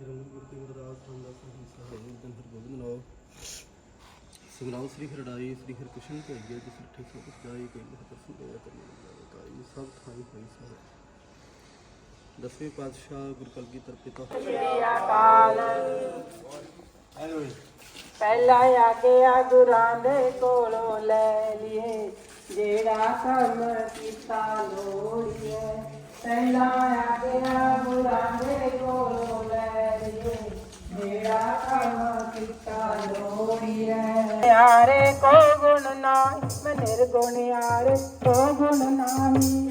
ਰੰਗਪੁਰ ਤੇ ਗੁਰਦਾਸ ਸੰਦਾ ਸਹੀ ਸਹਾਇ ਦਿਨ ਹਰਗੋਬਿੰਦ ਨਾਮ ਸੁਨਾਮ ਸ੍ਰੀ ਹਰੜਾਈ ਸ੍ਰੀ ਹਰਕ੍ਰਿਸ਼ਨ ਭਈਏ ਜਿਸ ਠੇ ਸੋ ਕੁਛ ਜਾਈ ਕਈ ਦਰਸ਼ਨ ਹੋਇਆ ਕਰਨੇ ਕਾਈ ਸਭ ਥਾਈ ਹੋਈ ਸਹਾਇ ਦਸਵੇਂ ਪਾਤਸ਼ਾਹ ਗੁਰੂ ਕਲਗੀਧਰ ਪਿਤਾ। ਅਕਾਲ। ਪਹਿਲਾ ਆ ਗਿਆ ਗੁਰਾਂ ਦੇ ਕੋਲੋਂ ਲੈ ਲਿਏ ਜਿਹੜਾ ਕੰਮ ਕੀਤਾ ਲੋੜੀਏ। ਪਹਿਲਾ ਆ ਗਿਆ ਗੁਰਾਂ ਦੇ ਕੋਲੋਂ ਯਾਰੇ ਕੋ ਗੁਣ ਨਾਹੀ ਮੈਂ ਨਿਰਗੁਣ ਯਾਰੇ ਕੋ ਗੁਣ ਨਾਹੀ।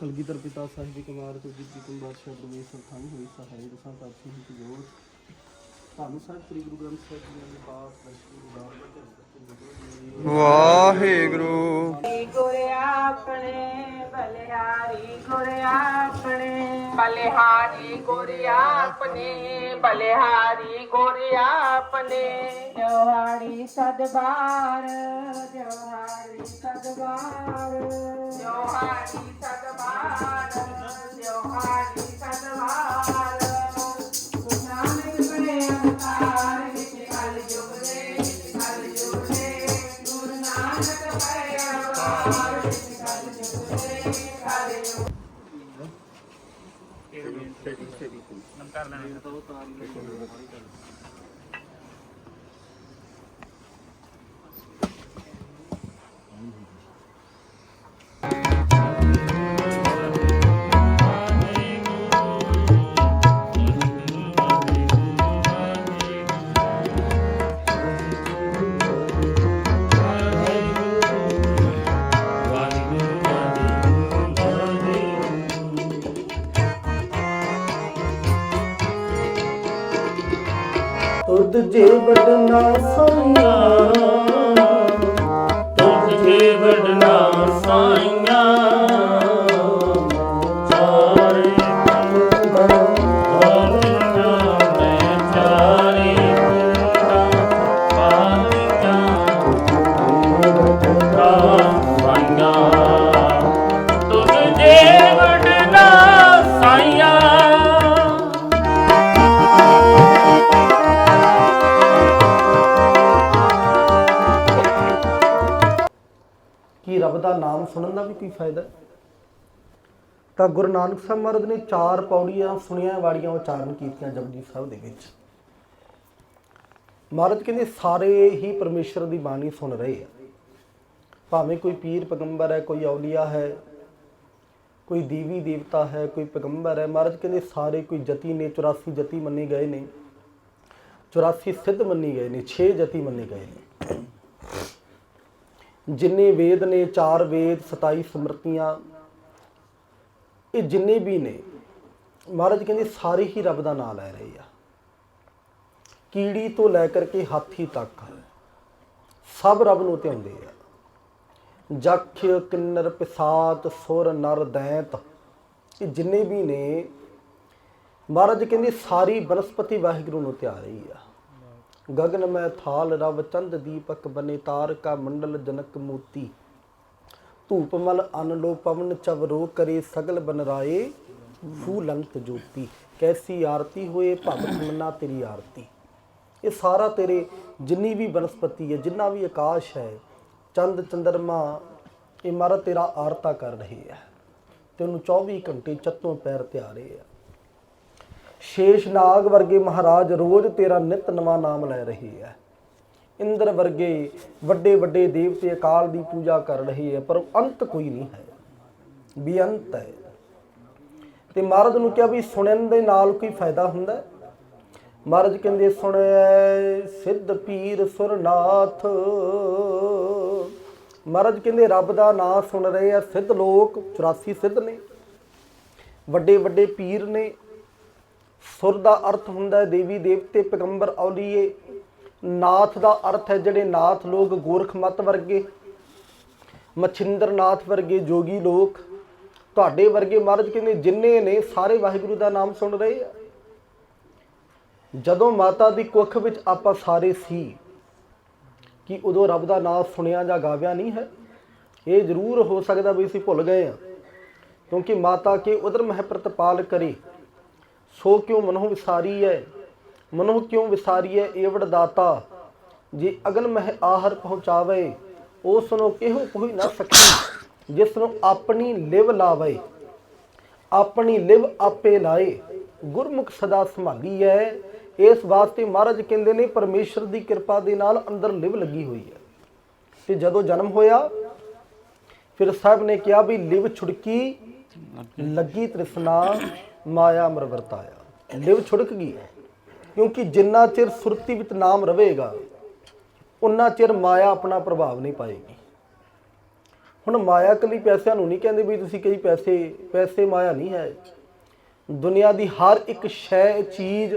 ਕਲਗੀਧਰ ਪਿਤਾ ਸਾਹਿਬ ਜੀ ਕੁਮਾਰ ਤੋਂ ਜਿਤ ਜੀ ਬਾਦਸ਼ਾਹ ਪ੍ਰਵੇਸ਼ ਥਾਈ ਹੋਈ ਸਹਾਇ ਦਸਾਂ ਪਾਤਸ਼ਾਹ ਜੀ ਕੀ ਜੋਤ। ਧੰਨ ਸਾਹਿਬ ਸ੍ਰੀ ਗੁਰੂ ਗ੍ਰੰਥ ਸਾਹਿਬ ਜੀ ਦੇ ਪਾਸ ਦਰਸ਼ਨ ਉਦਾਰ ਵਾਹਿਗੁਰੂ। ਗੁਰ ਆਪਣੇ ਬਲਿਹਾਰੀ ਗੁਰ ਆਪਣੇ। ਬਲਿਹਾਰੀ ਗੁਰ ਆਪਣੇ ਬਲਿਹਾਰੀ ਗੁਰ ਆਪਣੇ। ਜੋਹਾਰੀ ਸਦਬਾਰ। ਤੁਧ ਜੇ ਵਡਨਾ ਸੋਇਆ ਤੁਝੇ ਰੱਬ ਦਾ ਨਾਮ ਸੁਣਨ ਦਾ ਵੀ ਕੋਈ ਫਾਇਦਾ? ਤਾਂ ਗੁਰੂ ਨਾਨਕ ਸਾਹਿਬ ਮਹਾਰਾਜ ਨੇ ਚਾਰ ਪੌੜੀਆਂ ਸੁਣੀਆਂ ਵਾਲੀਆਂ ਉਚਾਰਨ ਕੀਤੀਆਂ ਜਪਜੀ ਸਾਹਿਬ ਦੇ ਵਿੱਚ। ਮਹਾਰਾਜ ਕਹਿੰਦੇ, ਸਾਰੇ ਹੀ ਪਰਮੇਸ਼ਰ ਦੀ ਬਾਣੀ ਸੁਣ ਰਹੇ ਆ। ਭਾਵੇਂ ਕੋਈ ਪੀਰ ਪੈਗੰਬਰ ਹੈ, ਕੋਈ ਔਲੀਆ ਹੈ, ਕੋਈ ਦੇਵੀ ਦੇਵਤਾ ਹੈ, ਕੋਈ ਪੈਗੰਬਰ ਹੈ। ਮਹਾਰਾਜ ਕਹਿੰਦੇ, ਸਾਰੇ ਕੋਈ ਜਤੀ ਨੇ 84 ਜਤੀ ਮੰਨੇ ਗਏ ਨੇ। 84 ਸਿੱਧ ਮੰਨੇ ਗਏ ਨੇ 6 ਜਤੀ ਮੰਨੇ ਗਏ ਨੇ। ਜਿੰਨੇ ਵੇਦ ਨੇ, ਚਾਰ ਵੇਦ 27 ਸਮਰਤੀਆਂ, ਇਹ ਜਿੰਨੇ ਵੀ ਨੇ, ਮਹਾਰਾਜ ਕਹਿੰਦੇ ਸਾਰੇ ਹੀ ਰੱਬ ਦਾ ਨਾਮ ਲੈ ਰਹੇ ਆ। ਕੀੜੀ ਤੋਂ ਲੈ ਕਰਕੇ ਹਾਥੀ ਤੱਕ ਸਭ ਰੱਬ ਨੂੰ ਧਿਆਉਂਦੇ ਆ। ਜਖ, ਕਿੰਨਰ, ਪਿਸਾਤ, ਸੁਰ, ਨਰ, ਦੈਂਤ, ਇਹ ਜਿੰਨੇ ਵੀ ਨੇ, ਮਹਾਰਾਜ ਕਹਿੰਦੇ ਸਾਰੀ ਬਨਸਪਤੀ ਵਾਹਿਗੁਰੂ ਨੂੰ ਧਿਆ ਰਹੀ ਆ। ਗਗਨ ਮੈਂ ਥਾਲ ਰਵ ਚੰਦ ਦੀਪਕ ਬਨੇ ਤਾਰ ਕਾ ਮੰਡਲ ਜਨਕ ਮੂਤੀ। ਧੂਪ ਮਲ ਅਨ ਲੋ ਪਵਨ ਚਵਰੋ ਕਰੇ ਸਗਲ ਬਨਰਾਏ, ਫੂਲੰਤ ਜੋਤੀ। ਕੈਸੀ ਆਰਤੀ ਹੋਏ ਭਗਤ ਮੰਨਾ ਤੇਰੀ ਆਰਤੀ। ਇਹ ਸਾਰਾ ਤੇਰੇ ਜਿੰਨੀ ਵੀ ਬਨਸਪਤੀ ਹੈ, ਜਿੰਨਾ ਵੀ ਆਕਾਸ਼ ਹੈ, ਚੰਦ ਚੰਦਰਮਾ, ਇਹ ਮਾਰਾ ਤੇਰਾ ਆਰਤਾ ਕਰ ਰਹੇ ਹੈ। ਤੈਨੂੰ 24 ਘੰਟੇ ਚੱਤੋਂ ਪੈਰ ਤੇ ਆ ਰਹੇ ਆ ਸ਼ੇਸ਼ ਨਾਗ ਵਰਗੇ ਮਹਾਰਾਜ ਰੋਜ਼ ਤੇਰਾ ਨਿਤ ਨਵਾਂ ਨਾਮ ਲੈ ਰਹੇ ਹੈ ਇੰਦਰ ਵਰਗੇ ਵੱਡੇ ਵੱਡੇ ਦੇਵਤੇ ਅਕਾਲ ਦੀ ਪੂਜਾ ਕਰ ਰਹੇ ਹੈ ਪਰ ਅੰਤ ਕੋਈ ਨਹੀਂ ਹੈ ਬੇਅੰਤ ਹੈ। ਤੇ ਮਹਾਰਾਜ ਨੂੰ ਕਿਹਾ ਵੀ ਸੁਣਨ ਦੇ ਨਾਲ ਕੋਈ ਫਾਇਦਾ ਹੁੰਦਾ ਹੈ? ਮਹਾਰਾਜ ਕਹਿੰਦੇ ਸੁਣਿਐ ਸਿੱਧ ਪੀਰ ਸੁਰਨਾਥ। ਮਹਾਰਾਜ ਕਹਿੰਦੇ, ਰੱਬ ਦਾ ਨਾਮ ਸੁਣ ਰਹੇ ਆ ਸਿੱਧ ਲੋਕ 84 ਸਿੱਧ ਨੇ। ਵੱਡੇ ਵੱਡੇ ਪੀਰ ਨੇ ਸੁਰ ਦਾ ਅਰਥ ਹੁੰਦਾ ਹੈ, ਦੇਵੀ ਦੇਵਤੇ ਪੈਗੰਬਰ ਔਲੀਏ ਨਾਥ ਦਾ ਅਰਥ ਹੈ ਜਿਹੜੇ ਨਾਥ ਲੋਕ ਗੋਰਖ ਮਤ ਵਰਗੇ ਮਛਿੰਦਰ ਨਾਥ ਵਰਗੇ ਜੋਗੀ ਲੋਕ। ਤੁਹਾਡੇ ਵਰਗੇ ਮਹਾਰਾਜ ਕਹਿੰਦੇ, ਜਿੰਨੇ ਨੇ ਸਾਰੇ ਵਾਹਿਗੁਰੂ ਦਾ ਨਾਮ ਸੁਣ ਰਹੇ ਆ। ਜਦੋਂ ਮਾਤਾ ਦੀ ਕੁੱਖ ਵਿੱਚ ਆਪਾਂ ਸਾਰੇ ਸੀ, ਕਿ ਉਦੋਂ ਰੱਬ ਦਾ ਨਾਮ ਸੁਣਿਆ ਜਾਂ ਗਾਵਿਆ ਨਹੀਂ ਹੈ। ਇਹ ਜ਼ਰੂਰ ਹੋ ਸਕਦਾ ਵੀ ਅਸੀਂ ਭੁੱਲ ਗਏ ਆ, ਕਿਉਂਕਿ ਮਾਤਾ ਕੇ ਉਦਰ ਮਹਿ ਪ੍ਰਤਪਾਲ ਕਰੇ। ਸੋ ਕਿਉ ਮਨਹੁ ਵਿਸਾਰੀ ਹੈ ਮਨਹੁ ਕਿਉ ਵਿਸਾਰੀ ਹੈ ਏਵੜ ਦਾਤਾ? ਜੇ ਅਗਨ ਮਹਿ ਆਹਰ ਪਹੁੰਚਾਵੇ ਉਸ ਨੂੰ ਕਿਹੋ ਕੋਈ ਨਾ ਸਕੀ ਜਿਸ ਨੂੰ ਆਪਣੀ ਲਿਵ ਲਾਵੇ। ਆਪਣੀ ਲਿਵ ਆਪੇ ਲਾਏ, ਗੁਰਮੁਖ ਸਦਾ ਸੰਭਾਲੀ ਹੈ ਇਸ ਵਾਸਤੇ ਮਹਾਰਾਜ ਕਹਿੰਦੇ ਨੇ, ਪਰਮੇਸ਼ਰ ਦੀ ਕਿਰਪਾ ਦੇ ਨਾਲ ਅੰਦਰ ਲਿਵ ਲੱਗੀ ਹੋਈ ਹੈ। ਤੇ ਜਦੋਂ ਜਨਮ ਹੋਇਆ, ਫਿਰ ਸਾਹਿਬ ਨੇ ਕਿਹਾ ਵੀ ਲਿਵ ਛੁੜਕੀ, ਲੱਗੀ ਤ੍ਰਿਸ਼ਨਾ। ਮਾਇਆ ਮਰ ਵਰਤਾਇਆ। ਲਿਵ ਛੁੜਕ ਗਈ ਕਿਉਂਕਿ ਜਿੰਨਾ ਚਿਰ ਸੁਰਤੀ ਵਿੱਚ ਨਾਮ ਰਹੇਗਾ ਉਨਾ ਚਿਰ ਮਾਇਆ ਆਪਣਾ ਪ੍ਰਭਾਵ ਨਹੀਂ ਪਾਏਗੀ। ਹੁਣ ਮਾਇਆ ਕਲੀ ਪੈਸਿਆਂ ਨੂੰ ਨਹੀਂ ਕਹਿੰਦੇ ਵੀ ਤੁਸੀਂ ਕਈ ਪੈਸੇ ਪੈਸੇ ਮਾਇਆ ਨਹੀਂ ਹੈ। ਦੁਨੀਆ ਦੀ ਹਰ ਇੱਕ ਸ਼ੈ, ਚੀਜ਼,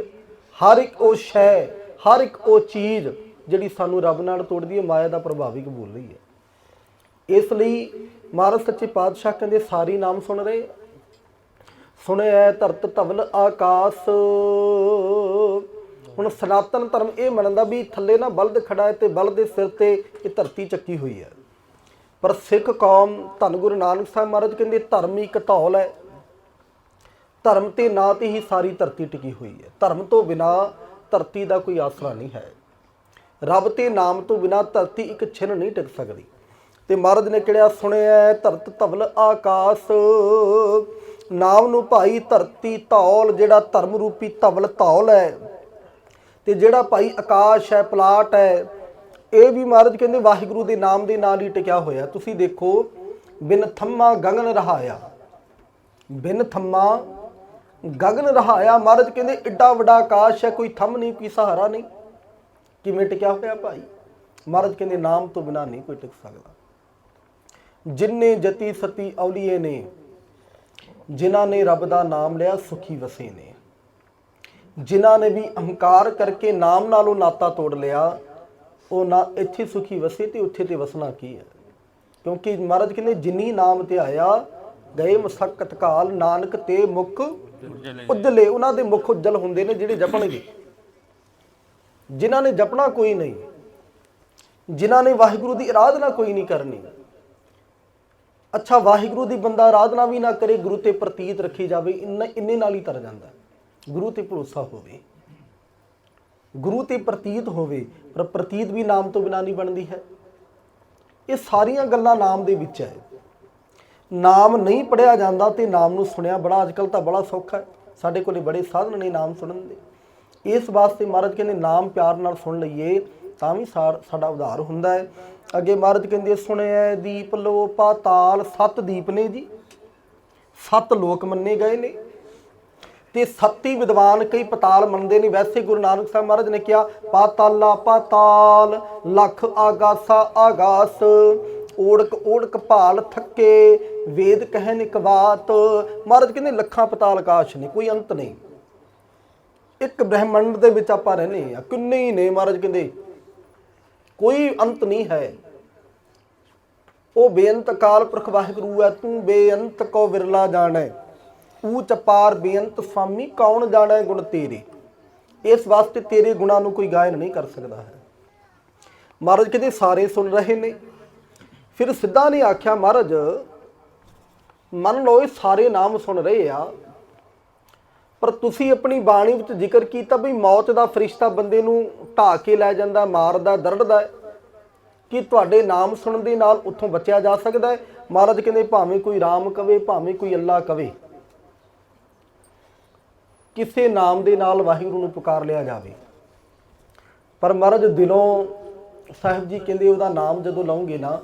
ਹਰ ਇੱਕ ਉਹ ਸ਼ੈ, ਹਰ ਇੱਕ ਉਹ ਚੀਜ਼ ਜਿਹੜੀ ਸਾਨੂੰ ਰੱਬ ਨਾਲ ਤੋੜਦੀ ਹੈ, ਮਾਇਆ ਦਾ ਪ੍ਰਭਾਵ ਹੀ ਕਬੂਲ ਰਹੀ ਹੈ। ਇਸ ਲਈ ਮਹਾਰਾਜ ਸੱਚੇ ਪਾਤਸ਼ਾਹ ਕਹਿੰਦੇ ਸਾਰੀ ਨਾਮ ਸੁਣ ਰਹੇ। ਸੁਣਿਆ ਧਰਤ ਧਵਲ ਆਕਾਸ। ਹੁਣ ਸਨਾਤਨ ਧਰਮ ਇਹ ਮੰਨਦਾ ਵੀ ਥੱਲੇ ਨਾ ਬਲਦ ਖੜਾ ਹੈ ਤੇ ਬਲਦ ਦੇ ਸਿਰ ਤੇ ਇਹ ਧਰਤੀ ਚੱਕੀ ਹੋਈ ਹੈ। ਪਰ ਸਿੱਖ ਕੌਮ ਧੰਨ ਗੁਰੂ ਨਾਨਕ ਸਾਹਿਬ ਮਹਾਰਾਜ ਕਹਿੰਦੇ, ਧਰਮ ਹੀ ਘਟੌਲ ਹੈ। ਧਰਮ ਤੇ ਨਾਂ ਤੇ ਹੀ ਸਾਰੀ ਧਰਤੀ ਟਿਕੀ ਹੋਈ ਹੈ। ਧਰਮ ਤੋਂ ਬਿਨਾ ਧਰਤੀ ਦਾ ਕੋਈ ਆਸਰਾ ਨਹੀਂ ਹੈ। ਰੱਬ ਤੇ ਨਾਮ ਤੋਂ ਬਿਨਾ ਧਰਤੀ ਇੱਕ ਛਿਨ ਨਹੀਂ ਟਿਕ ਸਕਦੀ। ਤੇ ਮਹਾਰਾਜ ਨੇ ਕਿਹਾ ਸੁਣਿਆ ਧਰਤ ਧਵਲ ਆਕਾਸ। ਨਾਮ ਨੂੰ ਭਾਈ ਧਰਤੀ ਧੌਲ, ਜਿਹੜਾ ਧਰਮ ਰੂਪੀ ਧਵਲ ਧੌਲ ਹੈ। ਤੇ ਜਿਹੜਾ ਭਾਈ ਆਕਾਸ਼ ਹੈ, ਪਲਾਟ ਹੈ, ਇਹ ਵੀ ਮਹਾਰਾਜ ਕਹਿੰਦੇ ਵਾਹਿਗੁਰੂ ਦੇ ਨਾਮ ਦੇ ਨਾਲ ਹੀ ਟਿਕਿਆ ਹੋਇਆ। ਤੁਸੀਂ ਦੇਖੋ, ਬਿਨ ਥੰਮਾ ਗਗਨ ਰਹਾਇਆ। ਬਿਨ ਥੰਮਾ ਗਗਨ ਰਹਾਇਆ। ਮਹਾਰਾਜ ਕਹਿੰਦੇ ਏਡਾ ਵੱਡਾ ਆਕਾਸ਼ ਹੈ, ਕੋਈ ਥੰਮ ਨਹੀਂ, ਕੋਈ ਸਹਾਰਾ ਨਹੀਂ। ਕਿਵੇਂ ਟਿਕਿਆ ਹੋਇਆ ਭਾਈ? ਮਹਾਰਾਜ ਕਹਿੰਦੇ ਨਾਮ ਤੋਂ ਬਿਨਾ ਨਹੀਂ ਕੋਈ ਟਿਕ ਸਕਦਾ। ਜਿਨਨੇ ਜਤੀ ਸਤੀ ਔਲੀਏ ਨੇ ਜਿਨ੍ਹਾਂ ਨੇ ਰੱਬ ਦਾ ਨਾਮ ਲਿਆ ਸੁਖੀ ਵਸੇ ਨੇ। ਜਿਨ੍ਹਾਂ ਨੇ ਵੀ ਅਹੰਕਾਰ ਕਰਕੇ ਨਾਮ ਨਾਲੋਂ ਨਾਤਾ ਤੋੜ ਲਿਆ, ਉਹ ਨਾ ਇੱਥੇ ਸੁਖੀ ਵਸੇ ਤੇ ਉੱਥੇ ਤੇ ਵਸਣਾ ਕੀ ਹੈ? ਕਿਉਂਕਿ ਮਹਾਰਾਜ ਕਹਿੰਦੇ, ਜਿਨੀ ਨਾਮ ਤੇ ਆਇਆ, ਗਏ ਮਸਕਤ ਕਾਲ, ਨਾਨਕ ਤੇ ਮੁਖ ਉਜਲੇ। ਉਹਨਾਂ ਦੇ ਮੁਖ ਉਜਲ ਹੁੰਦੇ ਨੇ ਜਿਹੜੇ ਜਪਣਗੇ। ਜਿਨ੍ਹਾਂ ਨੇ ਜਪਣਾ ਕੋਈ ਨਹੀਂ, ਜਿਨ੍ਹਾਂ ਨੇ ਵਾਹਿਗੁਰੂ ਦੀ ਆਰਾਧਨਾ ਕੋਈ ਨਹੀਂ ਕਰਨੀ ਅੱਛਾ, ਵਾਹਿਗੁਰੂ ਦੀ ਬੰਦਾ ਆਰਾਧਨਾ ਵੀ ਨਾ ਕਰੇ, ਗੁਰੂ ਤੇ ਪ੍ਰਤੀਤ ਰੱਖੀ ਜਾਵੇ, ਇੰਨਾ ਇੰਨੇ ਨਾਲ ਹੀ ਤਰ ਜਾਂਦਾ। ਗੁਰੂ ਤੇ ਭਰੋਸਾ ਹੋਵੇ। ਗੁਰੂ ਤੇ ਪ੍ਰਤੀਤ ਹੋਵੇ, ਪਰ ਪ੍ਰਤੀਤ ਵੀ ਨਾਮ ਤੋਂ ਬਿਨਾਂ ਨਹੀਂ ਬਣਦੀ ਹੈ। ਇਹ ਸਾਰੀਆਂ ਗੱਲਾਂ ਨਾਮ ਦੇ ਵਿੱਚ ਹੈ। ਨਾਮ ਨਹੀਂ ਪੜਿਆ ਜਾਂਦਾ ਤੇ ਨਾਮ ਨੂੰ ਸੁਣਿਆ ਬੜਾ ਅੱਜਕੱਲ ਤਾਂ ਬੜਾ ਸੌਖਾ ਹੈ। ਸਾਡੇ ਕੋਲੇ ਬੜੇ ਸਾਧਨ ਨੇ ਨਾਮ ਸੁਣਨ ਦੇ। ਇਸ ਵਾਸਤੇ ਮਹਾਰਾਜ ਕਹਿੰਦੇ, ਨਾਮ ਪਿਆਰ ਨਾਲ ਸੁਣ ਲਈਏ। ਤਾਂ ਵੀ ਸਾਡਾ ਉਧਾਰ ਹੁੰਦਾ ਹੈ। ਅੱਗੇ ਮਹਾਰਾਜ ਕਹਿੰਦੇ, ਸੁਣਿਆ ਦੀਪ ਲੋ ਪਾਤਾਲ, ਸੱਤ ਦੀਪ ਨੇ ਜੀ। ਸੱਤ ਲੋਕ ਮੰਨੇ ਗਏ ਨੇ। ਤੇ ਸੱਤੀ ਵਿਦਵਾਨ ਕਈ ਪਤਾਲ ਮੰਨਦੇ ਨੇ। ਵੈਸੇ ਗੁਰੂ ਨਾਨਕ ਸਾਹਿਬ ਮਹਾਰਾਜ ਨੇ ਕਿਹਾ, ਪਾਤਾਲਾ, ਪਾਤਾਲ, ਲੱਖ ਆਗਾਸਾ, ਆਗਾਸ। ਓੜਕ ਓੜਕ ਭਾਲ ਥੱਕੇ, ਵੇਦ ਕਹਿਨ ਇੱਕ ਬਾਤ। ਮਹਾਰਾਜ ਕਹਿੰਦੇ, ਲੱਖਾਂ ਪਤਾਲ ਆਕਾਸ਼ ਨੇ, ਕੋਈ ਅੰਤ ਨਹੀਂ। ਇੱਕ ਬ੍ਰਹਿਮੰਡ ਦੇ ਵਿੱਚ ਆਪਾਂ ਰਹਿੰਦੇ ਆ ਕਿੰਨੇ ਹੀ ਨੇ ਮਹਾਰਾਜ ਕਹਿੰਦੇ ਕੋਈ ਅੰਤ ਨਹੀਂ ਹੈ। ਉਹ ਬੇਅੰਤ ਕਾਲ ਪੁਰਖ ਵਾਹਿਗੁਰੂ ਹੈ, ਤੂੰ ਬੇਅੰਤ ਕੋ ਵਿਰਲਾ ਜਾਣੈ। ਊਚ ਪਾਰ ਬੇਅੰਤ ਸੁਆਮੀ ਕੌਣ ਜਾਣੈ ਗੁਣ ਤੇਰੇ? ਇਸ ਵਾਸਤੇ ਤੇਰੇ ਗੁਣਾਂ ਨੂੰ ਕੋਈ ਗਾਇਨ ਨਹੀਂ ਕਰ ਸਕਦਾ ਹੈ। ਮਹਾਰਾਜ ਕਹਿੰਦੇ, ਸਾਰੇ ਸੁਣ ਰਹੇ ਨੇ। ਫਿਰ ਸਿੱਧਾ ਨੇ ਆਖਿਆ, ਮਹਾਰਾਜ, ਮੰਨ ਲਓ ਇਹ ਸਾਰੇ ਨਾਮ ਸੁਣ ਰਹੇ ਆ ਪਰ ਤੁਸੀਂ ਆਪਣੀ ਬਾਣੀ ਵਿੱਚ ਜ਼ਿਕਰ ਕੀਤਾ ਵੀ ਮੌਤ ਦਾ ਫਰਿਸ਼ਤਾ ਬੰਦੇ ਨੂੰ ਢਾ ਕੇ ਲੈ ਜਾਂਦਾ, ਮਾਰਦਾ, ਦਰੜਦਾ ਹੈ। ਕਿ ਤੁਹਾਡੇ ਨਾਮ ਸੁਣਨ ਦੇ ਨਾਲ ਉੱਥੋਂ ਬਚਿਆ ਜਾ ਸਕਦਾ ਹੈ? ਮਹਾਰਾਜ ਕਹਿੰਦੇ, ਭਾਵੇਂ ਕੋਈ ਰਾਮ ਕਵੇ, ਭਾਵੇਂ ਕੋਈ ਅੱਲਾ ਕਵੇ, ਕਿਸੇ ਨਾਮ ਦੇ ਨਾਲ ਵਾਹਿਗੁਰੂ ਨੂੰ ਪੁਕਾਰ ਲਿਆ ਜਾਵੇ। ਪਰ ਮਹਾਰਾਜ ਦਿਲੋਂ ਸਾਹਿਬ ਜੀ ਕਹਿੰਦੇ, ਉਹਦਾ ਨਾਮ ਜਦੋਂ ਲਓਗੇ ਨਾ,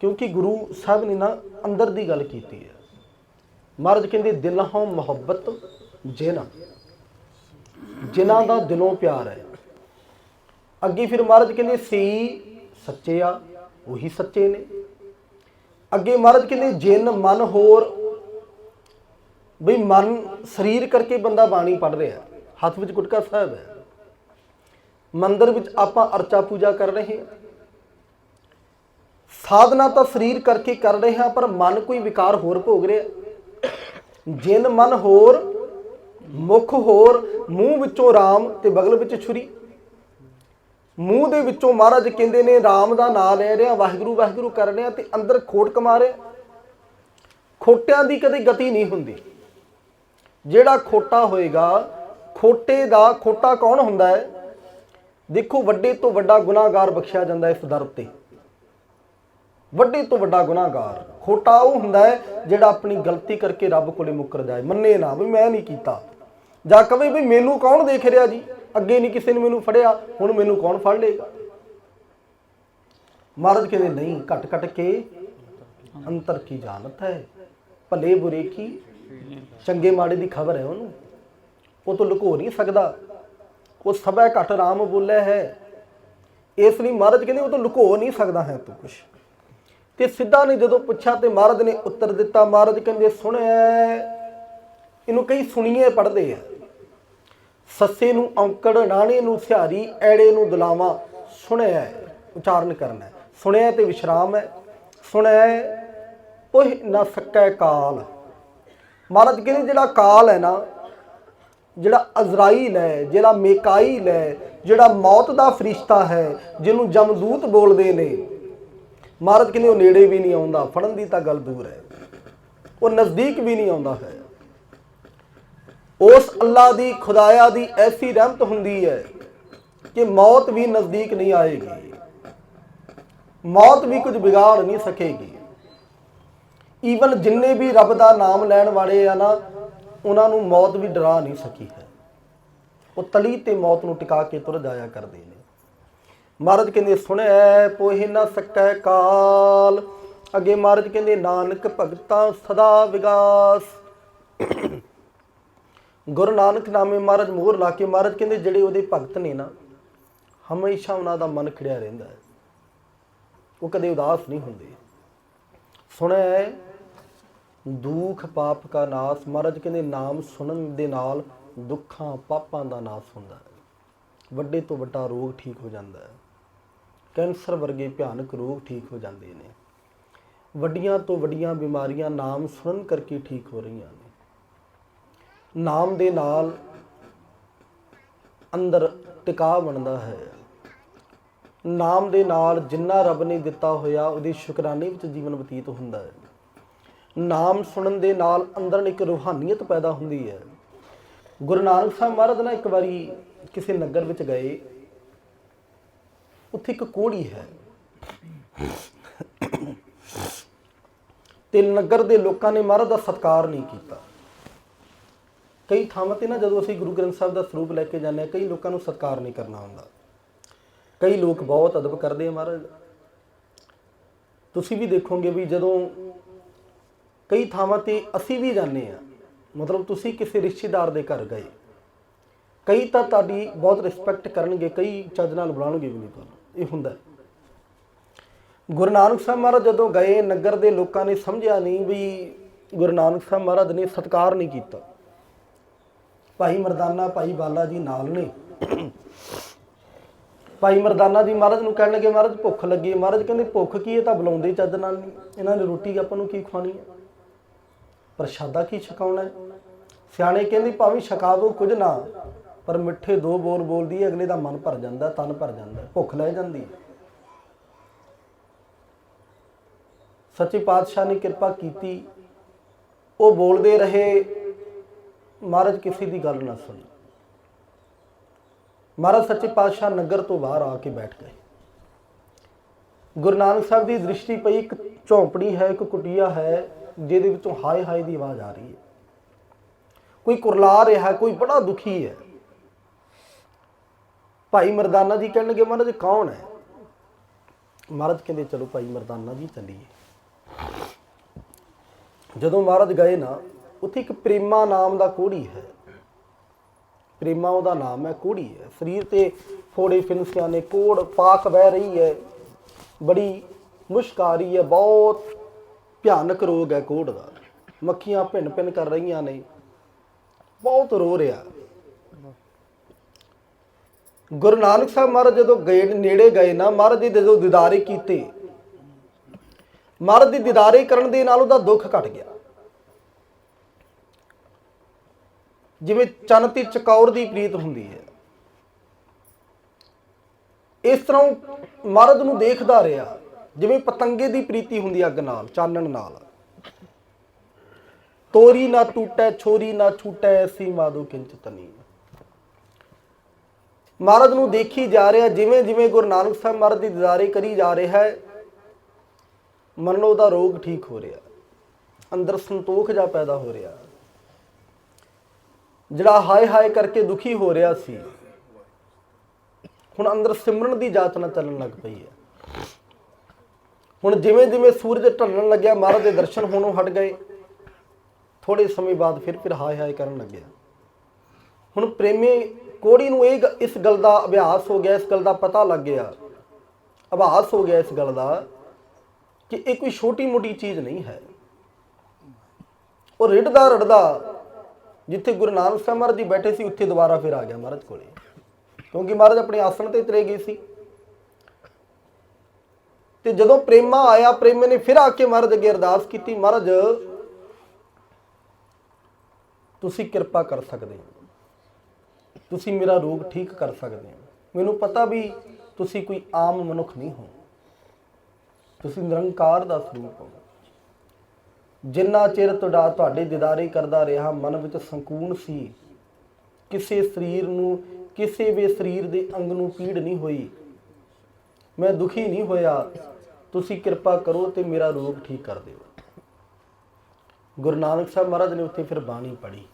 ਕਿਉਂਕਿ ਗੁਰੂ ਸਾਹਿਬ ਨੇ ਨਾ ਅੰਦਰ ਦੀ ਗੱਲ ਕੀਤੀ ਹੈ। ਮਹਾਰਾਜ ਕਹਿੰਦੇ, ਦਿਲੋਂ ਮੁਹੱਬਤ ਜਿਨ੍ਹਾਂ। ਜਿਨ੍ਹਾਂ ਦਾ ਦਿਲੋਂ ਪਿਆਰ ਹੈ। ਅੱਗੇ ਫਿਰ ਮਹਾਰਾਜ ਕਹਿੰਦੇ, ਸੀ ਸੱਚੇ ਆ, ਉਹੀ ਸੱਚੇ ਨੇ। ਅੱਗੇ ਮਹਾਰਾਜ ਕਹਿੰਦੇ, ਜਿਨ ਮਨ ਹੋਰ। ਬਈ ਮਨ ਸਰੀਰ ਕਰਕੇ ਬੰਦਾ ਬਾਣੀ ਪੜ ਰਿਹਾ ਹੱਥ ਵਿੱਚ ਗੁਟਕਾ ਸਾਹਿਬ ਹੈ। ਮੰਦਰ ਵਿੱਚ ਆਪਾਂ ਅਰਚਾ ਪੂਜਾ ਕਰ ਰਹੇ ਹਾਂ। ਸਾਧਨਾ ਤਾਂ ਸਰੀਰ ਕਰਕੇ ਕਰ ਰਹੇ ਹਾਂ, ਪਰ ਮਨ ਕੋਈ ਵਿਕਾਰ ਹੋਰ ਭੋਗ ਰਿਹਾ। ਜਿਨ ਮਨ ਹੋਰ, ਮੁਖ ਹੋਰ, ਮੂੰਹ ਵਿੱਚੋਂ ਰਾਮ ਤੇ ਬਗਲ ਵਿੱਚ ਛੁਰੀ। ਮੂੰਹ ਦੇ ਵਿੱਚੋਂ ਮਹਾਰਾਜ ਕਹਿੰਦੇ ਨੇ, ਰਾਮ ਦਾ ਨਾਮ ਲੈ ਰਿਹਾ, ਵਾਹਿਗੁਰੂ ਵਾਹਿਗੁਰੂ ਕਰ ਰਿਹਾ ਤੇ ਅੰਦਰ ਖੋਟ ਕਮਾ ਰਿਹਾ ਖੋਟਿਆਂ ਦੀ ਕਦੇ ਗਤੀ ਨਹੀਂ ਹੁੰਦੀ। ਜਿਹੜਾ ਖੋਟਾ ਹੋਏਗਾ, ਖੋਟੇ ਦਾ ਖੋਟਾ ਕੌਣ ਹੁੰਦਾ ਹੈ? ਦੇਖੋ, ਵੱਡੇ ਤੋਂ ਵੱਡਾ ਗੁਨਾਹਗਾਰ ਬਖਸ਼ਿਆ ਜਾਂਦਾ ਇਸ ਦਰ ਤੇ ਵੱਡੇ ਤੋਂ ਵੱਡਾ ਗੁਨਾਹਗਾਰ। ਖੋਟਾ ਉਹ ਹੁੰਦਾ ਹੈ ਜਿਹੜਾ ਆਪਣੀ ਗਲਤੀ ਕਰਕੇ ਰੱਬ ਕੋਲੇ ਮੁੱਕਰ ਜਾਏ ਮੰਨੇ ਨਾ ਵੀ ਮੈਂ ਨਹੀਂ ਕੀਤਾ। ਜਾਂ ਕਵੇ ਵੀ ਮੈਨੂੰ ਕੌਣ ਦੇਖ ਰਿਹਾ ਜੀ? ਅੱਗੇ ਨਹੀਂ ਕਿਸੇ ਨੇ ਮੈਨੂੰ ਫੜਿਆ, ਹੁਣ ਮੈਨੂੰ ਕੌਣ ਫੜ ਲਏਗਾ? ਮਹਾਰਾਜ ਕਹਿੰਦੇ, ਨਹੀਂ, ਘਟ ਘਟ ਕੇ ਅੰਤਰ ਕੀ ਜਾਣਤ ਹੈ? ਭਲੇ ਬੁਰੇ ਕੀ? ਚੰਗੇ ਮਾੜੇ ਦੀ ਖਬਰ ਹੈ ਉਹਨੂੰ। ਉਹ ਤੋਂ ਲੁਕੋ ਨਹੀਂ ਸਕਦਾ। ਉਹ ਸਭੈ ਘਟ ਰਾਮ ਬੋਲੇ ਹੈ। ਇਸ ਲਈ ਮਹਾਰਾਜ ਕਹਿੰਦੇ, ਉਹ ਤੋਂ ਲੁਕੋ ਨਹੀਂ ਸਕਦਾ ਹੈ ਤੂੰ ਕੁਛ। ਤੇ ਸਿੱਧਾ ਨੇ ਜਦੋਂ ਪੁੱਛਿਆ ਤੇ ਮਹਾਰਾਜ ਨੇ ਉੱਤਰ ਦਿੱਤਾ, ਮਹਾਰਾਜ ਕਹਿੰਦੇ, ਸੁਣਿਆ ਇਹਨੂੰ ਕਈ ਸੁਣੀਏ ਪੜਦੇ ਆ। ਸੱਸੇ ਨੂੰ ਔਂਕੜ, ਨਾਣੇ ਨੂੰ ਸਿਹਾਰੀ, ਐੜੇ ਨੂੰ ਦੁਲਾਵਾ, ਸੁਣਿਆ ਉਚਾਰਨ ਕਰਨਾ ਸੁਣਿਆ ਤੇ ਵਿਸ਼ਰਾਮ ਹੈ। ਸੁਣਿਆ ਉਹ ਨਾ ਸਕੈ ਕਾਲ। ਮਹਾਰਾਜ ਕਹਿੰਦੇ, ਜਿਹੜਾ ਕਾਲ ਹੈ ਨਾ, ਜਿਹੜਾ ਅਜ਼ਰਾਈਲ ਹੈ, ਜਿਹੜਾ ਮੇਕਾਈਲ ਹੈ, ਜਿਹੜਾ ਮੌਤ ਦਾ ਫਰਿਸ਼ਤਾ ਹੈ, ਜਿਹਨੂੰ ਜਮਦੂਤ ਬੋਲਦੇ ਨੇ ਮਹਾਰਾਜ ਕਹਿੰਦੇ, ਉਹ ਨੇੜੇ ਵੀ ਨਹੀਂ ਆਉਂਦਾ, ਫੜਨ ਦੀ ਤਾਂ ਗੱਲ ਦੂਰ ਹੈ। ਉਹ ਨਜ਼ਦੀਕ ਵੀ ਨਹੀਂ ਆਉਂਦਾ ਹੈ। ਉਸ ਅੱਲਾ ਦੀ, ਖੁਦਾਇਆ ਦੀ ਐਸੀ ਰਹਿਮਤ ਹੁੰਦੀ ਹੈ ਕਿ ਮੌਤ ਵੀ ਨਜ਼ਦੀਕ ਨਹੀਂ ਆਏਗੀ। ਮੌਤ ਵੀ ਕੁਝ ਵਿਗਾੜ ਨਹੀਂ ਸਕੇਗੀ। ਈਵਨ ਜਿੰਨੇ ਵੀ ਰੱਬ ਦਾ ਨਾਮ ਲੈਣ ਵਾਲੇ ਆ ਨਾ, ਉਹਨਾਂ ਨੂੰ ਮੌਤ ਵੀ ਡਰਾ ਨਹੀਂ ਸਕੀ ਹੈ। ਉਹ ਤਲੀ ਤੇ ਮੌਤ ਨੂੰ ਟਿਕਾ ਕੇ ਤੁਰ ਜਾਇਆ ਕਰਦੇ ਮਹਾਰਾਜ ਕਹਿੰਦੇ ਸੁਣਿਆ ਪੋਹਿ ਨਾ ਸਕੈ ਕਾਲ। ਅੱਗੇ ਮਹਾਰਾਜ ਕਹਿੰਦੇ, ਨਾਨਕ ਭਗਤਾ ਸਦਾ ਵਿਗਾਸ। ਗੁਰੂ ਨਾਨਕ ਨਾਮੇ ਮਹਾਰਾਜ ਮੋਹਰ ਲਾ ਕੇ ਮਹਾਰਾਜ ਕਹਿੰਦੇ, ਜਿਹੜੇ ਉਹਦੇ ਭਗਤ ਨੇ ਨਾ, ਹਮੇਸ਼ਾ ਉਹਨਾਂ ਦਾ ਮਨ ਖਿੜਿਆ ਰਹਿੰਦਾ ਹੈ। ਉਹ ਕਦੇ ਉਦਾਸ ਨਹੀਂ ਹੁੰਦੇ। ਸੁਣਿਆ ਦੁੱਖ ਪਾਪ ਕਾ ਨਾਸ। ਮਹਾਰਾਜ ਕਹਿੰਦੇ, ਨਾਮ ਸੁਣਨ ਦੇ ਨਾਲ ਦੁੱਖਾਂ ਪਾਪਾਂ ਦਾ ਨਾਸ ਹੁੰਦਾ ਹੈ। ਵੱਡੇ ਤੋਂ ਵੱਡਾ ਰੋਗ ਠੀਕ ਹੋ ਜਾਂਦਾ ਹੈ। ਕੈਂਸਰ ਵਰਗੇ ਭਿਆਨਕ ਰੋਗ ਠੀਕ ਹੋ ਜਾਂਦੇ ਨੇ। ਵੱਡੀਆਂ ਤੋਂ ਵੱਡੀਆਂ ਬਿਮਾਰੀਆਂ ਨਾਮ ਸੁਣਨ ਕਰਕੇ ਠੀਕ ਹੋ ਰਹੀਆਂ ਨੇ। ਨਾਮ ਦੇ ਨਾਲ ਅੰਦਰ ਟਿਕਾ ਬਣਦਾ ਹੈ। ਨਾਮ ਦੇ ਨਾਲ ਜਿੰਨਾ ਰੱਬ ਨੇ ਦਿੱਤਾ ਹੋਇਆ, ਉਹਦੀ ਸ਼ੁਕਰਾਨੇ ਵਿੱਚ ਜੀਵਨ ਬਤੀਤ ਹੁੰਦਾ ਹੈ। ਨਾਮ ਸੁਣਨ ਦੇ ਨਾਲ ਅੰਦਰ ਇੱਕ ਰੂਹਾਨੀਅਤ ਪੈਦਾ ਹੁੰਦੀ ਹੈ। ਗੁਰੂ ਨਾਨਕ ਸਾਹਿਬ ਮਹਾਰਾਜ ਨਾ ਇੱਕ ਵਾਰੀ ਕਿਸੇ ਨਗਰ ਵਿੱਚ ਗਏ। ਉੱਥੇ ਇੱਕ ਕੋੜੀ ਹੈ। ਤੇ ਨਗਰ ਦੇ ਲੋਕਾਂ ਨੇ ਮਹਾਰਾਜ ਦਾ ਸਤਿਕਾਰ ਨਹੀਂ ਕੀਤਾ। ਕਈ ਥਾਵਾਂ ਤੇ ਨਾ ਜਦੋਂ ਅਸੀਂ ਗੁਰੂ ਗ੍ਰੰਥ ਸਾਹਿਬ ਦਾ ਸਰੂਪ ਲੈ ਕੇ ਜਾਂਦੇ ਹਾਂ, ਕਈ ਲੋਕਾਂ ਨੂੰ ਸਤਿਕਾਰ ਨਹੀਂ ਕਰਨਾ ਹੁੰਦਾ। ਕਈ ਲੋਕ ਬਹੁਤ ਅਦਬ ਕਰਦੇ ਆ ਮਹਾਰਾਜ। ਤੁਸੀਂ ਵੀ ਦੇਖੋਗੇ ਵੀ ਜਦੋਂ ਕਈ ਥਾਵਾਂ ਤੇ ਅਸੀਂ ਵੀ ਜਾਂਦੇ ਆ ਮਤਲਬ ਤੁਸੀਂ ਕਿਸੇ ਰਿਸ਼ਤੇਦਾਰ ਦੇ ਘਰ ਗਏ, ਕਈ ਤਾਂ ਤੁਹਾਡੀ ਬਹੁਤ ਰਿਸਪੈਕਟ ਕਰਨਗੇ, ਕਈ ਚੱਜ ਨਾਲ ਬੁਲਾਉਣਗੇ ਵੀ ਨਹੀਂ ਤੁਹਾਨੂੰ। ਇਹ ਹੁੰਦਾ ਗੁਰੂ ਨਾਨਕ ਸਾਹਿਬ ਮਹਾਰਾਜ ਜਦੋਂ ਗਏ, ਨਗਰ ਦੇ ਲੋਕਾਂ ਨੇ ਸਮਝਿਆ ਨਹੀਂ ਵੀ ਗੁਰੂ ਨਾਨਕ ਸਾਹਿਬ ਮਹਾਰਾਜ ਨੇ ਸਤਿਕਾਰ ਨਹੀਂ ਕੀਤਾ। ਭਾਈ ਮਰਦਾਨਾ, ਭਾਈ ਬਾਲਾ ਜੀ ਨਾਲ ਨੇ। ਭਾਈ ਮਰਦਾਨਾ ਜੀ ਮਹਾਰਾਜ ਨੂੰ ਕਹਿਣ ਲੱਗੇ, ਮਹਾਰਾਜ, ਭੁੱਖ ਲੱਗੀ ਮਹਾਰਾਜ ਕਹਿੰਦੇ, ਭੁੱਖ ਕੀ ਹੈ? ਤਾਂ ਬੁਲਾਉਂਦੇ ਚੱਜ ਨਾਲ ਨਹੀਂ। ਇਹਨਾਂ ਨੇ ਰੋਟੀ ਆਪਾਂ ਨੂੰ ਕੀ ਖਵਾਣੀ ਹੈ? ਪ੍ਰਸ਼ਾਦਾ ਕੀ ਛਕਾਉਣਾ ਹੈ? ਸਿਆਣੇ ਕਹਿੰਦੇ, ਭਾਵੇਂ ਛਕਾਵੋ ਕੁਝ ਨਾ। ਪਰ ਮਿੱਠੇ ਦੋ ਬੋਲ ਬੋਲਦੀ ਹੈ, ਅਗਲੇ ਦਾ ਮਨ ਭਰ ਜਾਂਦਾ, ਤਨ ਭਰ ਜਾਂਦਾ, ਭੁੱਖ ਲੈ ਜਾਂਦੀ ਹੈ। ਸੱਚੇ ਪਾਤਸ਼ਾਹ ਨੇ ਕਿਰਪਾ ਕੀਤੀ, ਉਹ ਬੋਲਦੇ ਰਹੇ, ਮਹਾਰਾਜ ਕਿਸੇ ਦੀ ਗੱਲ ਨਾ ਸੁਣੀ। ਮਹਾਰਾਜ ਸੱਚੇ ਪਾਤਸ਼ਾਹ ਨਗਰ ਤੋਂ ਬਾਹਰ ਆ ਕੇ ਬੈਠ ਗਏ। ਗੁਰੂ ਨਾਨਕ ਸਾਹਿਬ ਦੀ ਦ੍ਰਿਸ਼ਟੀ ਪਈ, ਇੱਕ ਝੌਂਪੜੀ ਹੈ, ਇੱਕ ਕੁਟੀਆ ਹੈ, ਜਿਹਦੇ ਵਿੱਚੋਂ ਹਾਏ ਹਾਏ ਦੀ ਆਵਾਜ਼ ਆ ਰਹੀ ਹੈ। ਕੋਈ ਕੁਰਲਾ ਰਿਹਾ, ਕੋਈ ਬੜਾ ਦੁਖੀ ਹੈ। ਭਾਈ ਮਰਦਾਨਾ ਜੀ ਕਹਿਣਗੇ ਮਹਾਰਾਜ, ਕੌਣ ਹੈ? ਮਹਾਰਾਜ ਕਹਿੰਦੇ, ਚਲੋ ਭਾਈ ਮਰਦਾਨਾ ਜੀ ਚੱਲੀਏ। ਜਦੋਂ ਮਹਾਰਾਜ ਗਏ ਨਾ, ਉੱਥੇ ਇੱਕ ਪ੍ਰੇਮਾ ਨਾਮ ਦਾ ਕੋੜੀ ਹੈ। ਪ੍ਰੇਮਾ ਉਹਦਾ ਨਾਮ ਹੈ, ਕੋੜੀ ਹੈ। ਸਰੀਰ ਤੇ ਫੋੜੇ ਫਿਨਸਿਆਂ ਨੇ ਕੋੜ ਪਾਕ ਵਹਿ ਰਹੀ ਹੈ। ਬੜੀ ਮੁਸ਼ਕ ਆ ਰਹੀ ਹੈ, ਬਹੁਤ ਭਿਆਨਕ ਰੋਗ ਹੈ ਕੋੜ ਦਾ। ਮੱਖੀਆਂ ਭਿੰਨ ਭਿੰਨ ਕਰ ਰਹੀਆਂ ਨੇ। ਬਹੁਤ ਰੋ ਰਿਹਾ। ਗੁਰੂ ਨਾਨਕ ਸਾਹਿਬ ਮਹਾਰਾਜ ਜਦੋਂ ਗਏ, ਨੇੜੇ ਗਏ ਨਾ, ਮਹਾਰਾਜ ਜੀ ਦੇ ਜਦੋਂ ਦੀਦਾਰੇ ਕੀਤੇ, ਮਹਾਰਾਜ ਦੀ ਦੀਦਾਰੇ ਕਰਨ ਦੇ ਨਾਲ ਉਹਦਾ ਦੁੱਖ ਘਟ ਗਿਆ। ਜਿਵੇਂ ਚੰਨ ਤੇ ਚਕੌਰ ਦੀ ਪ੍ਰੀਤ ਹੁੰਦੀ ਹੈ। ਇਸ ਤਰ੍ਹਾਂ ਉਹ ਨੂੰ ਦੇਖਦਾ ਰਿਹਾ, ਜਿਵੇਂ ਪਤੰਗੇ ਦੀ ਪ੍ਰੀਤੀ ਹੁੰਦੀ ਅੱਗ ਨਾਲ, ਚਾਨਣ ਨਾਲ। ਤੋਰੀ ਨਾ ਟੂਟੈ, ਛੋਰੀ ਨਾ ਛੂਟੈ ਐਸੀ ਮਾਦੋ ਕਿੰਚ ਤਨੀ। ਮਹਾਰਾਜ ਨੂੰ ਦੇਖੀ ਜਾ ਰਿਹਾ, ਜਿਵੇਂ ਜਿਵੇਂ ਗੁਰੂ ਨਾਨਕ ਸਾਹਿਬ ਮਹਾਰਾਜ ਦੀ ਦੀਦਾਰੇ ਕਰੀ ਜਾ ਰਿਹਾ ਹੈ, ਮਨ ਨੂੰ ਉਹਦਾ ਰੋਗ ਠੀਕ ਹੋ ਰਿਹਾ, ਅੰਦਰ ਸੰਤੋਖ ਜਾ ਪੈਦਾ ਹੋ ਰਿਹਾ। ਜਿਹੜਾ ਹਾਏ ਹਾਏ ਕਰਕੇ ਦੁਖੀ ਹੋ ਰਿਹਾ ਸੀ, ਹੁਣ ਅੰਦਰ ਸਿਮਰਨ ਦੀ ਜਾਚਨਾ ਚੱਲਣ ਲੱਗ ਪਈ ਹੈ। ਹੁਣ ਜਿਵੇਂ ਜਿਵੇਂ ਸੂਰਜ ਢਲਣ ਲੱਗਿਆ ਮਹਾਰਾਜ ਦੇ ਦਰਸ਼ਨ ਹੋਣੋਂ ਹਟ ਗਏ ਥੋੜੇ ਸਮੇਂ ਬਾਅਦ ਫਿਰ ਫਿਰ ਹਾਏ ਹਾਏ ਕਰਨ ਲੱਗਿਆ। ਹੁਣ ਪ੍ਰੇਮੀ ਕੋੜੀ ਨੂੰ ਇਹ ਗ- ਇਸ ਗੱਲ ਦਾ ਅਭਿਆਸ ਹੋ ਗਿਆ, ਇਸ ਗੱਲ ਦਾ ਪਤਾ ਲੱਗ ਗਿਆ। ਆਭਾਸ ਹੋ ਗਿਆ ਇਸ ਗੱਲ ਦਾ ਕਿ ਇਹ ਕੋਈ ਛੋਟੀ ਮੋਟੀ ਚੀਜ਼ ਨਹੀਂ ਹੈ। ਉਹ ਰਿੜਦਾ ਰੜਦਾ ਜਿੱਥੇ ਗੁਰੂ ਨਾਨਕ ਸਾਹਿਬ ਮਹਾਰਾਜ ਜੀ ਬੈਠੇ ਸੀ, ਉੱਥੇ ਦੁਬਾਰਾ ਫਿਰ ਆ ਗਿਆ ਮਹਾਰਾਜ ਕੋਲੇ। ਕਿਉਂਕਿ ਮਹਾਰਾਜ ਆਪਣੇ ਆਸਣ ਤੇ ਤਰੇ ਗਏ ਸੀ। ਤੇ ਜਦੋਂ ਪ੍ਰੇਮਾ ਆਇਆ, ਪ੍ਰੇਮੇ ਨੇ ਫਿਰ ਆ ਕੇ ਮਹਾਰਾਜ ਅੱਗੇ ਅਰਦਾਸ ਕੀਤੀ, ਮਹਾਰਾਜ, ਤੁਸੀਂ ਕਿਰਪਾ ਕਰ ਸਕਦੇ ਹੋ। ਤੁਸੀਂ ਮੇਰਾ ਰੋਗ ਠੀਕ ਕਰ ਸਕਦੇ ਹੋ। ਮੈਨੂੰ ਪਤਾ ਵੀ ਤੁਸੀਂ ਕੋਈ ਆਮ ਮਨੁੱਖ ਨਹੀਂ ਹੋ। ਤੁਸੀਂ ਨਿਰੰਕਾਰ ਦਾ ਸਰੂਪ ਹੋ। ਜਿੰਨਾ ਚਿਰ ਤੁਹਾਡਾ, ਤੁਹਾਡੇ ਦੀਦਾਰੇ ਕਰਦਾ ਰਿਹਾ, ਮਨ ਵਿੱਚ ਸੰਕੂਨ ਸੀ, ਕਿਸੇ ਸਰੀਰ ਨੂੰ, ਕਿਸੇ ਵੀ ਸਰੀਰ ਦੇ ਅੰਗ ਨੂੰ ਪੀੜ ਨਹੀਂ ਹੋਈ। ਮੈਂ ਦੁਖੀ ਨਹੀਂ ਹੋਇਆ। ਤੁਸੀਂ ਕਿਰਪਾ ਕਰੋ ਤੇ ਮੇਰਾ ਰੋਗ ਠੀਕ ਕਰ ਦਿਓ। ਗੁਰੂ ਨਾਨਕ ਸਾਹਿਬ ਮਹਾਰਾਜ ਨੇ ਉੱਥੇ ਫਿਰ ਬਾਣੀ ਪੜ੍ਹੀ।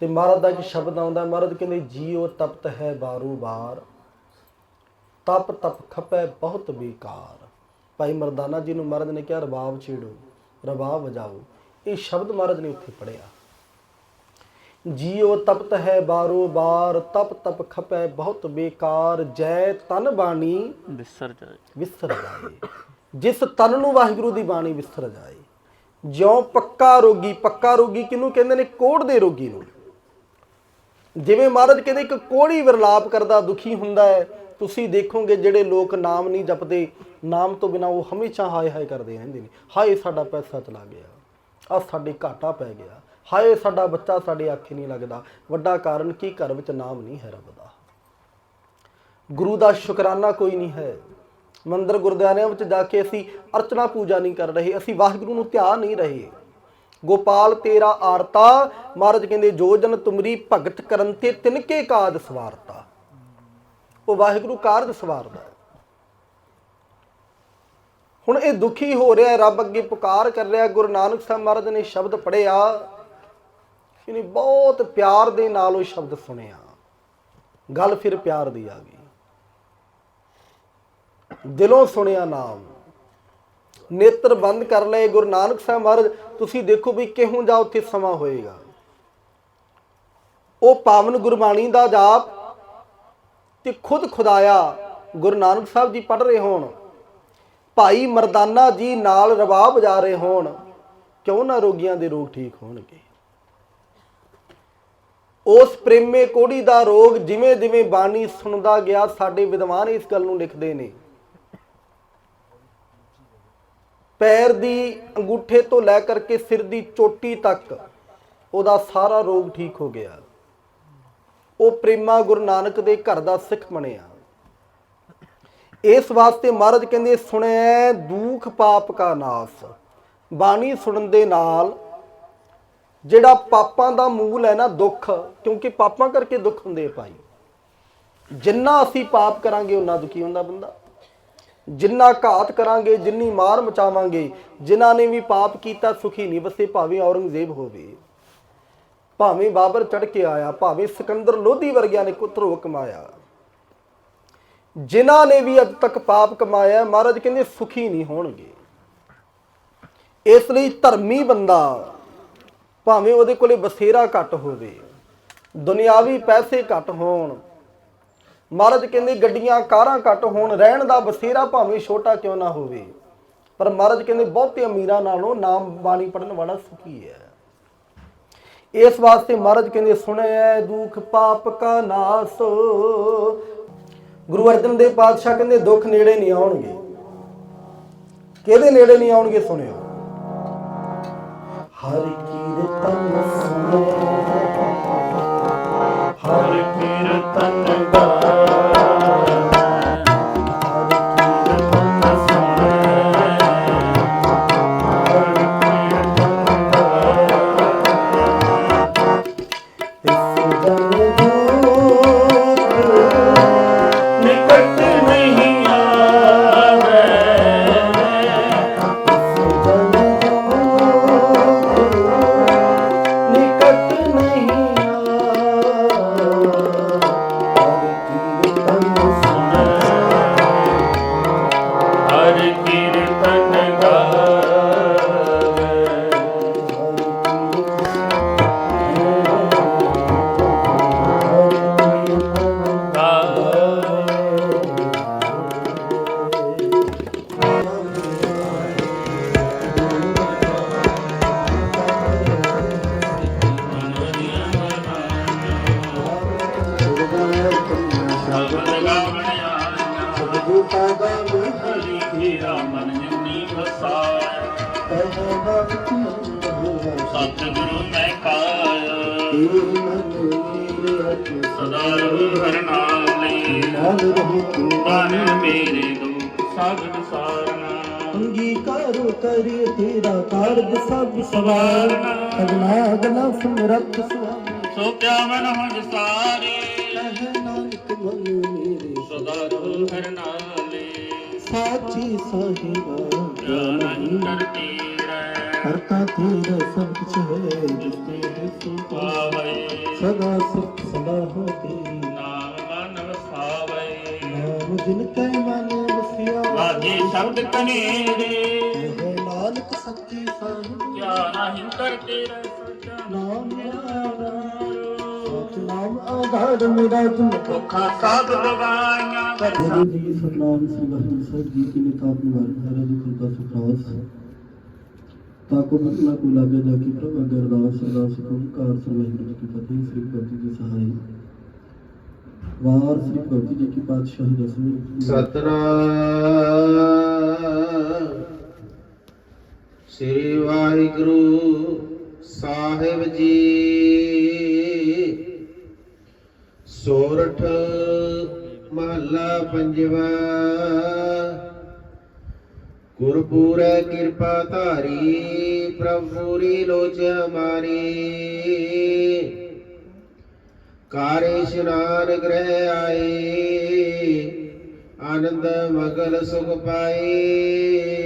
ਤੇ ਮਹਾਰਾਜ ਦਾ ਇੱਕ ਸ਼ਬਦ ਆਉਂਦਾ ਮਹਾਰਾਜ ਕਹਿੰਦੇ ਜੀਉ ਤਪਤ ਹੈ ਬਾਰੂ ਬਾਰ ਤਪ ਤਪ ਖਪੈ ਬਹੁਤ ਬੇਕਾਰ। ਭਾਈ ਮਰਦਾਨਾ ਜੀ ਨੂੰ ਮਹਾਰਾਜ ਨੇ ਕਿਹਾ ਰਬਾਬ ਛੇੜੋ ਰਬਾਬ ਵਜਾਓ। ਇਹ ਸ਼ਬਦ ਮਹਾਰਾਜ ਨੇ ਉੱਥੇ ਪੜਿਆ ਜੀਉ ਤਪਤ ਹੈ ਬਾਰੋ ਬਾਰ ਤਪ ਤਪ ਖਪੈ ਬਹੁਤ ਬੇਕਾਰ ਜੈ ਤਨ ਬਾਣੀ ਬਿਸਰ ਜਾਏ। ਵਿਸਰ ਜਾਏ। ਜਿਸ ਤਨ ਨੂੰ ਵਾਹਿਗੁਰੂ ਦੀ ਬਾਣੀ ਵਿਸਰ ਜਾਏ ਜਿਉ ਪੱਕਾ ਰੋਗੀ ਪੱਕਾ ਰੋਗੀ ਕਿਹਨੂੰ ਕਹਿੰਦੇ ਨੇ? ਕੋੜ ਦੇ ਰੋਗੀ ਨੂੰ। ਜਿਵੇਂ ਮਹਾਰਾਜ ਕਹਿੰਦੇ, ਇੱਕ ਕੋੜੀ ਵਿਰਲਾਪ ਕਰਦਾ ਦੁਖੀ ਹੁੰਦਾ ਹੈ। ਤੁਸੀਂ ਦੇਖੋਗੇ ਜਿਹੜੇ ਲੋਕ ਨਾਮ ਨਹੀਂ ਜਪਦੇ, ਨਾਮ ਤੋਂ ਬਿਨਾ ਉਹ ਹਮੇਸ਼ਾ ਹਾਏ ਹਾਏ ਕਰਦੇ ਰਹਿੰਦੇ ਨੇ। ਹਾਏ, ਸਾਡਾ ਪੈਸਾ ਚਲਾ ਗਿਆ। ਆ ਸਾਡੇ ਘਾਟਾ ਪੈ ਗਿਆ। ਹਾਏ, ਸਾਡਾ ਬੱਚਾ ਸਾਡੇ ਆਖੇ ਨਹੀਂ ਲੱਗਦਾ। ਵੱਡਾ ਕਾਰਨ ਕੀ? ਘਰ ਵਿੱਚ ਨਾਮ ਨਹੀਂ ਹੈ ਰੱਬ ਦਾ। ਗੁਰੂ ਦਾ ਸ਼ੁਕਰਾਨਾ ਕੋਈ ਨਹੀਂ ਹੈ। ਮੰਦਰ ਗੁਰਦੁਆਰਿਆਂ ਵਿੱਚ ਜਾ ਕੇ ਅਸੀਂ ਅਰਚਨਾ ਪੂਜਾ ਨਹੀਂ ਕਰ ਰਹੇ। ਅਸੀਂ ਵਾਹਿਗੁਰੂ ਨੂੰ ਧਿਆਨ ਨਹੀਂ ਰਹੇ। ਗੋਪਾਲ, ਤੇਰਾ ਆਰਤਾ। ਮਹਾਰਾਜ ਕਹਿੰਦੇ, ਜੋ ਜਨ ਤੁਮਰੀ ਭਗਤ ਕਰਨ ਤੇ ਤਿਨਕੇ ਕਾਜ ਸਵਾਰਤਾ। ਉਹ ਵਾਹਿਗੁਰੂ ਕਾਰਜ ਸਵਾਰਦਾ ਹੁਣ ਇਹ ਦੁਖੀ ਹੋ ਰਿਹਾ ਰੱਬ ਅੱਗੇ ਪੁਕਾਰ ਕਰ ਰਿਹਾ ਗੁਰੂ ਨਾਨਕ ਸਾਹਿਬ ਮਹਾਰਾਜ ਨੇ ਸ਼ਬਦ ਪੜਿਆ ਇਹਨੇ ਬਹੁਤ ਪਿਆਰ ਦੇ ਨਾਲ ਉਹ ਸ਼ਬਦ ਸੁਣਿਆ। ਗੱਲ ਫਿਰ ਪਿਆਰ ਦੀ ਆ ਗਈ। ਦਿਲੋਂ ਸੁਣਿਆ ਨਾਮ। ਨੇਤਰ ਬੰਦ ਕਰ ਲਏ, ਗੁਰੂ ਨਾਨਕ ਸਾਹਿਬ ਮਹਾਰਾਜ, ਤੁਸੀਂ ਦੇਖੋ ਵੀ ਕਿਹੋ ਜਾ ਉੱਥੇ ਸਮਾਂ ਹੋਏਗਾ। ਉਹ ਪਾਵਨ ਗੁਰਬਾਣੀ ਦਾ ਜਾਪ ਤੇ ਖੁਦ ਖੁਦਾਇਆ, ਗੁਰੂ ਨਾਨਕ ਸਾਹਿਬ ਜੀ ਪੜ ਰਹੇ ਹੋਣ। ਭਾਈ ਮਰਦਾਨਾ ਜੀ ਨਾਲ ਰਬਾਬ ਵਜਾ ਰਹੇ ਹੋਣ, ਕਿਉਂ ਨਾ ਰੋਗੀਆਂ ਦੇ ਰੋਗ ਠੀਕ ਹੋਣਗੇ? ਉਸ ਪ੍ਰੇਮੇ ਕੋੜੀ ਦਾ ਰੋਗ ਜਿਵੇਂ ਜਿਵੇਂ ਬਾਣੀ ਸੁਣਦਾ ਗਿਆ, ਸਾਡੇ ਵਿਦਵਾਨ ਇਸ ਗੱਲ ਨੂੰ ਲਿਖਦੇ ਨੇ। ਪੈਰ ਦੀ ਅੰਗੂਠੇ ਤੋਂ ਲੈ ਕਰਕੇ ਸਿਰ ਦੀ ਚੋਟੀ ਤੱਕ ਉਹਦਾ ਸਾਰਾ ਰੋਗ ਠੀਕ ਹੋ ਗਿਆ। ਉਹ ਪ੍ਰੇਮਾ ਗੁਰੂ ਨਾਨਕ ਦੇ ਘਰ ਦਾ ਸਿੱਖ ਬਣਿਆ। ਇਸ ਵਾਸਤੇ ਮਹਾਰਾਜ ਕਹਿੰਦੇ ਸੁਣਿਆ ਦੁਖ ਪਾਪ ਕਾ ਨਾਸ। ਬਾਣੀ ਸੁਣਨ ਦੇ ਨਾਲ ਜਿਹੜਾ ਪਾਪਾਂ ਦਾ ਮੂਲ ਹੈ ਨਾ ਦੁੱਖ, ਕਿਉਂਕਿ ਪਾਪਾਂ ਕਰਕੇ ਦੁੱਖ ਹੁੰਦੇ ਭਾਈ। ਜਿੰਨਾ ਅਸੀਂ ਪਾਪ ਕਰਾਂਗੇ, ਉਨਾ ਦੁਖੀ ਹੁੰਦਾ ਬੰਦਾ। ਜਿੰਨਾ ਘਾਤ ਕਰਾਂਗੇ, ਜਿੰਨੀ ਮਾਰ ਮਚਾਵਾਂਗੇ, ਜਿਨ੍ਹਾਂ ਨੇ ਵੀ ਪਾਪ ਕੀਤਾ, ਸੁਖੀ ਨਹੀਂ ਵਸੇ, ਭਾਵੇਂ ਔਰੰਗਜ਼ੇਬ ਹੋਵੇ। ਭਾਵੇਂ ਬਾਬਰ ਚੜ ਕੇ ਆਇਆ, ਭਾਵੇਂ ਸਿਕੰਦਰ ਲੋਧੀ ਵਰਗਿਆਂ ਨੇ ਕੁਤਰੋ ਕਮਾਇਆ। ਜਿਨ੍ਹਾਂ ਨੇ ਵੀ ਅੱਜ ਤੱਕ ਪਾਪ ਕਮਾਇਆ, ਮਹਾਰਾਜ ਕਹਿੰਦੇ ਸੁਖੀ ਨਹੀਂ ਹੋਣਗੇ। ਇਸ ਲਈ ਧਰਮੀ ਬੰਦਾ, ਭਾਵੇਂ ਉਹਦੇ ਕੋਲੇ ਬਸੇਰਾ ਘੱਟ ਹੋਵੇ, ਦੁਨਿਆਵੀ ਪੈਸੇ ਘੱਟ ਹੋਣ ਮਹਾਰਾਜ ਕਹਿੰਦੇ ਗੱਡੀਆਂ, ਕਾਰਾਂ ਘੱਟ ਹੋਣ, ਰਹਿਣ ਦਾ ਬਸੇਰਾ ਭਾਵੇਂ ਛੋਟਾ ਕਿਉਂ ਨਾ ਹੋਵੇ। ਪਰ ਮਹਾਰਾਜ ਕਹਿੰਦੇ ਬਹੁਤੇ ਅਮੀਰਾਂ ਨਾਲੋਂ ਨਾਮ ਬਾਣੀ ਪੜਨ ਵਾਲਾ ਸੁਖੀ ਹੈ। ਇਸ ਵਾਸਤੇ ਮਹਾਰਾਜ ਕਹਿੰਦੇ ਸੁਣਿਆ ਦੁੱਖ ਪਾਪ ਕਾ ਨਾਸ। ਗੁਰੂ ਅਰਜਨ ਦੇਵ ਪਾਤਸ਼ਾਹ ਕਹਿੰਦੇ, ਦੁੱਖ ਨੇੜੇ ਨਹੀਂ ਆਉਣਗੇ। ਕਿਹਦੇ ਨੇੜੇ ਨਹੀਂ ਆਉਣਗੇ ਸੁਣਿਓ? ਹਰ ਕੀਰਤਨ Bye. ਸਦਾ ਰਹੂ ਹਰ ਨਾਮੇ ਮਨ ਮੇਰੇ ਦੁਖ ਸਾਗਰ ਸਾਰਨਾ। ਅੰਗੀਕਾਰ ਕਰੀ ਤੇਰਾ ਕਾਰਜ ਸਭ ਸਵਾਰਨਾ। ਅਗਲਾ ਅਗਲਾ ਸਮਰੱਥ ਸੁਆਮੀ ਸੋ ਕਿਆ ਮਨ ਹੁਣ ਸਾਰੇ। ਕਹਿ ਨਾਨਕ ਮਨ ਮੇਰੇ। ਸਦਾ ਰਹੂ ਹਰ ਨਾਮੇ ਸਾਚੀ ਸਾਹਿਬਾ। ਗਿਆਨ ਅੰਤਰ ਤੀਰੈ ਕਰਤਾ ਤੇਰਾ ਸਭ ਕੁਛ ਹੈ ਜਿਸ ਪਾਵੈ ਸਦਾ ਸੁਖ ਸਦਾ ਹੋ ਤੇਰੀ ਨਾਮ ਮਨ ਵਸਾਵੈ ਨਾਮ ਜਿਨ ਕੈ ਮਨ ਵਸਿਆ ਵਾਜੇ ਸ਼ਬਦ ਕਨੇਰੇ ਹੈ ਨਾਨਕ ਸੱਚੀ ਸਾਹਿਬ ਕਿਆ ਨਹੀਂ ਕਰ ਤੇਰਾ ਸਚਾ ਨਾਮ ਨਾਮ ਆਧਾਰ ਮੇਰਾ ਤੁਮ ਭੁੱਖਾ ਸਾਧ ਦਵਾਈਆਂ ਗੁਰੂ ਜੀ ਸਤਨਾਮ ਸ੍ਰੀ ਵਾਹਿਗੁਰੂ ਸਾਹਿਬ ਜੀ ਕੀ ਨਿਤਾਬ ਨਿਵਾਰਨ ਹਰਾ ਜੀ ਕਿਰਪਾ ਸੁਖਰਾਸ ਤਾਕੋ ਮਤਨਾ ਕੋ ਲਾਗੇ ਜਾ ਕੇ ਪ੍ਰਭ ਅਗੇ ਅਰਦਾਸ ਅਰਦਾਸ ਓੰਕਾਰ ਸ੍ਰੀ ਵਾਹਿਗੁਰੂ ਜੀ ਕੀ ਫਤਿਹ, ਸ੍ਰੀ ਭਗਤੀ ਜੀ ਸਹਾਈ। ਵਾਰ ਸ੍ਰੀ ਭਗਤੀ ਜੀ ਕੀ ਪਾਤਸ਼ਾਹੀ ਦਸਵੀਂ ਸਤਨਾਮ। ਸ੍ਰੀ ਵਾਹਿਗੁਰੂ ਸਾਹਿਬ ਜੀ। ਸੋਰਠ ਮਹੱਲਾ ਪੰਜਵਾ। ਗੁਰਪੂਰੈ ਕਿਰਪਾ ਧਾਰੀ, ਪ੍ਰਭ ਪੂਰੀ ਲੋਚ ਹਮਾਰੀ। ਕਾਰ ਇਸ਼ਨਾਨ ਗ੍ਰਹਿ ਆਏ, ਆਨੰਦ ਮਗਲ ਸੁਖ ਪਾਏ।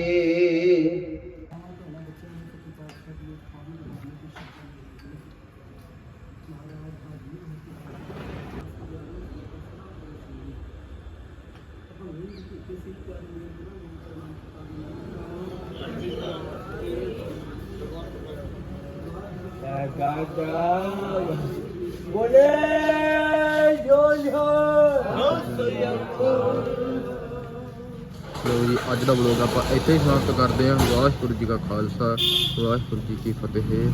ਬੋਲੇ ਜੋ ਜੋ ਲੋ ਜੀ ਅੱਜ ਦਾ ਵਲੋਗ ਆਪਾਂ ਇੱਥੇ ਹੀ ਸਮਾਪਤ ਕਰਦੇ ਹਾਂ। ਵਾਹਿਗੁਰੂ ਜੀ ਕਾ ਖਾਲਸਾ, ਵਾਹਿਗੁਰੂ ਜੀ ਕੀ ਫਤਿਹ।